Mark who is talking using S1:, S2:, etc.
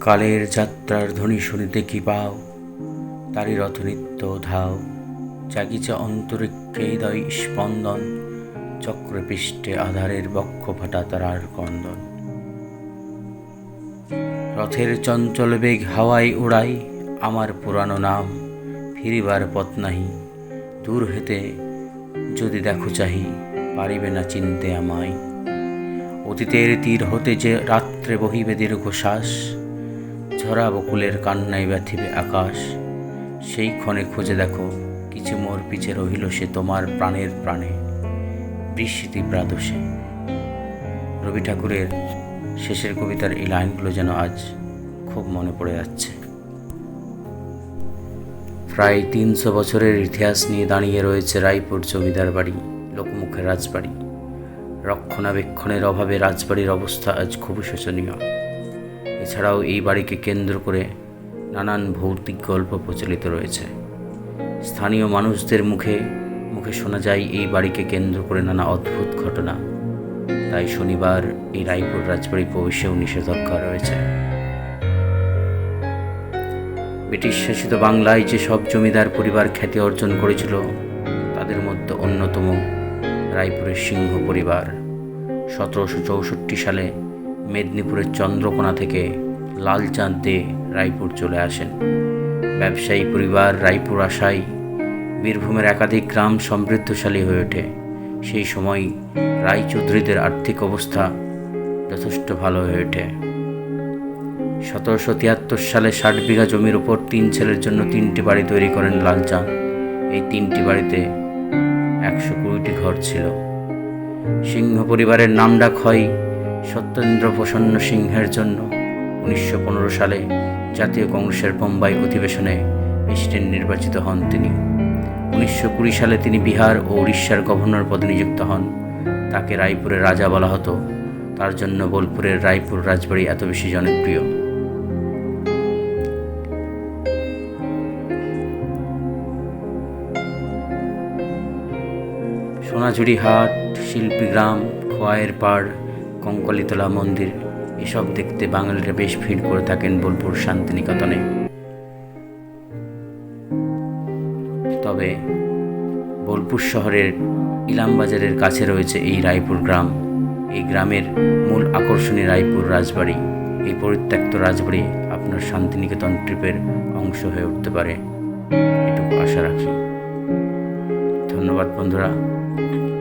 S1: কালের যাত্রার ধ্বনি শুনিতে কি পাও? তারি রথনিত্য ধাও। জাগিছে অন্তরিক্ষে হৃদয় স্পন্দন চক্রে পৃষ্ঠে আধারের বক্ষ ফাটা তারার কন্দন। রথের চঞ্চল বেগ হাওয়ায় উড়াই, আমার পুরানো নাম ফিরিবার পথ নাহি। দূর হেতে যদি দেখো চাহি, পারিবে না চিনতে আমায়। অতীতের তীর হতে যে রাত্রে বহিবে দীর্ঘশ্বাস, ঝরা বকুলের কান্নায় ব্যথিবে আকাশ। সেই ক্ষণে খুঁজে দেখো, কিছু মোর পিছে রহিল সে তোমার প্রাণের প্রাণে, বৃষ্টি প্রাদোষে। রবি ঠাকুরের শেষের কবিতার এই লাইনগুলো যেন আজ খুব মনে পড়ে যাচ্ছে। প্রায় তিনশো বছরের ইতিহাস নিয়ে দাঁড়িয়ে রয়েছে রায়পুর জমিদার বাড়ি লোকমুখের রাজবাড়ি। রক্ষণাবেক্ষণের অভাবে রাজবাড়ির অবস্থা আজ খুবই শোচনীয়। এছাড়াও এই বাড়িকে কেন্দ্র করে নানান ভৌতিক গল্প প্রচলিত রয়েছে। স্থানীয় মানুষদের মুখে মুখে শোনা যায় এই বাড়িকে কেন্দ্র করে নানা অদ্ভুত ঘটনা। তাই শনিবার এই রায়পুর রাজবাড়ি প্রবেশেও নিষেধাজ্ঞা রয়েছে। ব্রিটিশ শাসিত বাংলায় যে সব জমিদার পরিবার খ্যাতি অর্জন করেছিল, তাদের মধ্যে অন্যতম রায়পুরের সিংহ পরিবার। সতেরোশো চৌষট্টি সালে মেদিনীপুরের চন্দ্রকোনা থেকে লালচাঁদ দে রায়পুর চলে আসেন। ব্যবসায়ী পরিবার রায়পুর আসায় বীরভূমের একাধিক গ্রাম সমৃদ্ধশালী হয়ে ওঠে। সেই সময় রায়চৌধুরীদের আর্থিক অবস্থা যথেষ্ট ভালো হয়ে ওঠে। সতেরোশো তিয়াত্তর সালে ষাট বিঘা জমির উপর তিন ছেলের জন্য তিনটি বাড়ি তৈরি করেন লালচাঁদ। এই তিনটি বাড়িতে একশো কুড়িটি ঘর ছিল। সিংহ পরিবারের নামডাক হয় সত্যেন্দ্র প্রসন্ন সিংহের জন্য। উনিশশো পনেরো সালে জাতীয় কংগ্রেসের বোম্বাই অধিবেশনে প্রেসিডেন্ট নির্বাচিত হন তিনি। উনিশশো কুড়ি সালে তিনি বিহার ও উড়িষ্যার গভর্নর পদে নিযুক্ত হন। তাকে রায়পুরের রাজা বলা হতো। তার জন্য বোলপুরের রায়পুর রাজবাড়ি এত বেশি জনপ্রিয়। সোনাঝুরি হাট শিল্পীগ্রাম খোয়াইয়ের পাড়, কঙ্কলিতলা মন্দির, এসব দেখতে বাঙালিরা বেশ ভিড় করে থাকেন বোলপুর শান্তিনিকেতনে। তবে বোলপুর শহরের ইলামবাজারের কাছে রয়েছে এই রায়পুর গ্রাম। এই গ্রামের মূল আকর্ষণী রায়পুর রাজবাড়ি। এই পরিত্যক্ত রাজবাড়ি আপনার শান্তিনিকেতন ট্রিপের অংশ হয়ে উঠতে পারে। এটুকু আশা রাখি। ধন্যবাদ বন্ধুরা। Thank you.